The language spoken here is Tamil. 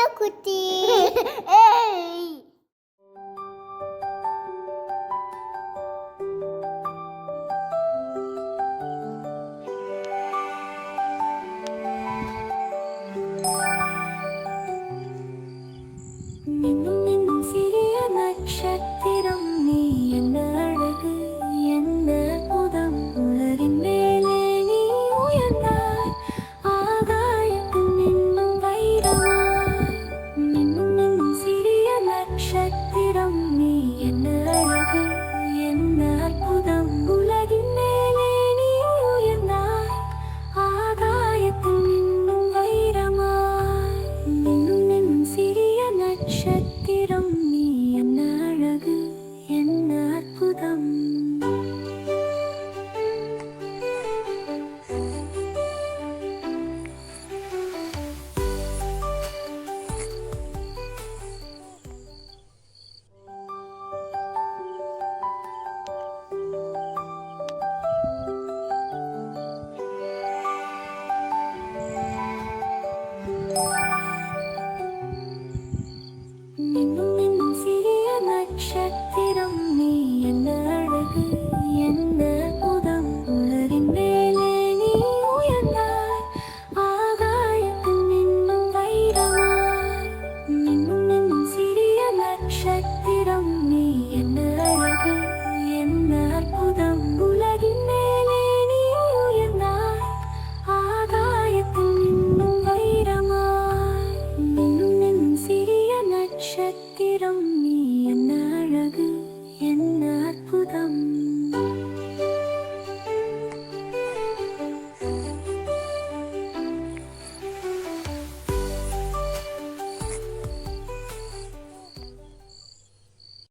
구독해주세요, 구독. நட்சத்திரம் நீ என்ன அழகு என்ன அற்புதம். நினைக்கிறோம்